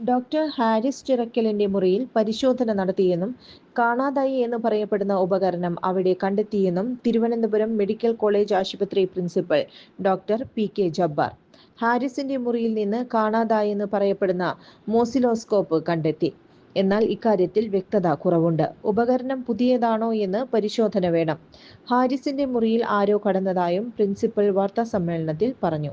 Doctor Haris ചിറക്കലിന്റെ മുറിയിൽ പരിശോധന നടത്തിയെന്നും കാണാതായി എന്ന് പറയപ്പെടുന്ന ഉപകരണം അവിടെ കണ്ടെത്തിയെന്നും തിരുവനന്തപുരം മെഡിക്കൽ കോളേജ് ആശുപത്രി principal doctor P K Jabbar ഹാരിസിന്റെ മുറിയിൽ നിന്ന് കാണാതായെന്ന് പറയപ്പെടുന്ന മോസിലോസ്കോപ്പ് കണ്ടെത്തി. എന്നാൽ ഇക്കാര്യത്തിൽ വ്യക്തത കുറവുണ്ട്. ഉപകരണം പുതിയതാണോ എന്ന് പരിശോധന വേണം. ഹാരിസിന്റെ മുറിയിൽ ആരോ കടന്നതായും പ്രിൻസിപ്പൽ വാർത്താ സമ്മേളനത്തിൽ പറഞ്ഞു.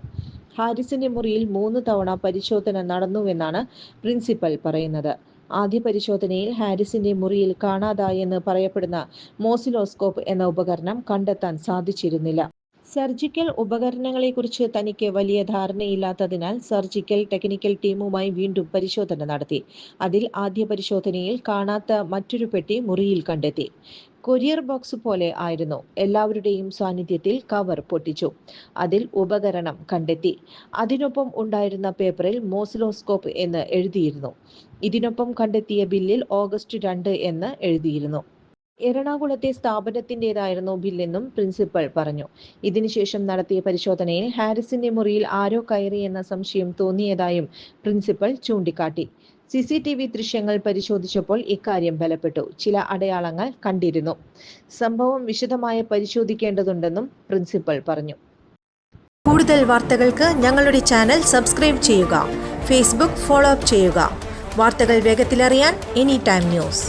ഹാരിസിന്റെ മുറിയിൽ മൂന്ന് തവണ പരിശോധന നടന്നുവെന്നാണ് പ്രിൻസിപ്പൽ പറയുന്നത്. ആദ്യ പരിശോധനയിൽ ഹാരിസിന്റെ മുറിയിൽ കാണാതായെന്ന് പറയപ്പെടുന്ന മോസിലോസ്കോപ്പ് എന്ന ഉപകരണം കണ്ടെത്താൻ സാധിച്ചിരുന്നില്ല. സർജിക്കൽ ഉപകരണങ്ങളെക്കുറിച്ച് തനിക്ക് വലിയ ധാരണയില്ലാത്തതിനാൽ സർജിക്കൽ ടെക്നിക്കൽ ടീമുമായി വീണ്ടും പരിശോധന നടത്തി. അതിൽ ആദ്യ പരിശോധനയിൽ കാണാത്ത മറ്റൊരു പെട്ടി മുറിയിൽ കണ്ടെത്തി. കൊരിയർ ബോക്സ് പോലെ ആയിരുന്നു. എല്ലാവരുടെയും സാന്നിധ്യത്തിൽ കവർ പൊട്ടിച്ചു. അതിൽ ഉപകരണം കണ്ടെത്തി. അതിനൊപ്പം ഉണ്ടായിരുന്ന പേപ്പറിൽ മോസിലോസ്കോപ്പ് എന്ന് എഴുതിയിരുന്നു. ഇതിനൊപ്പം കണ്ടെത്തിയ ബില്ലിൽ ഓഗസ്റ്റ് രണ്ട് എന്ന് എഴുതിയിരുന്നു. എറണാകുളത്തെ സ്ഥാപനത്തിന്റേതായിരുന്നു ബില്ലെന്നും പ്രിൻസിപ്പൽ പറഞ്ഞു. ഇതിനുശേഷം നടത്തിയ പരിശോധനയിൽ ഹാരിസിന്റെ മുറിയിൽ ആരോ കയറി എന്ന സംശയം തോന്നിയതായും പ്രിൻസിപ്പൽ ചൂണ്ടിക്കാട്ടി. സി സി ടി വി ദൃശ്യങ്ങൾ പരിശോധിച്ചപ്പോൾ ഇക്കാര്യം ബലപ്പെട്ടു. ചില അടയാളങ്ങൾ കണ്ടിരുന്നു. സംഭവം വിശദമായി പരിശോധിക്കേണ്ടതുണ്ടെന്നും പ്രിൻസിപ്പൽ പറഞ്ഞു. കൂടുതൽ വാർത്തകൾക്ക് ഞങ്ങളുടെ ചാനൽ സബ്സ്ക്രൈബ് ചെയ്യുക ഫേസ്ബുക്ക് ഫോളോ അപ്പ് ചെയ്യുക. വാർത്തകൾ വേഗത്തിലറിയാൻ എനി ടൈം ന്യൂസ്.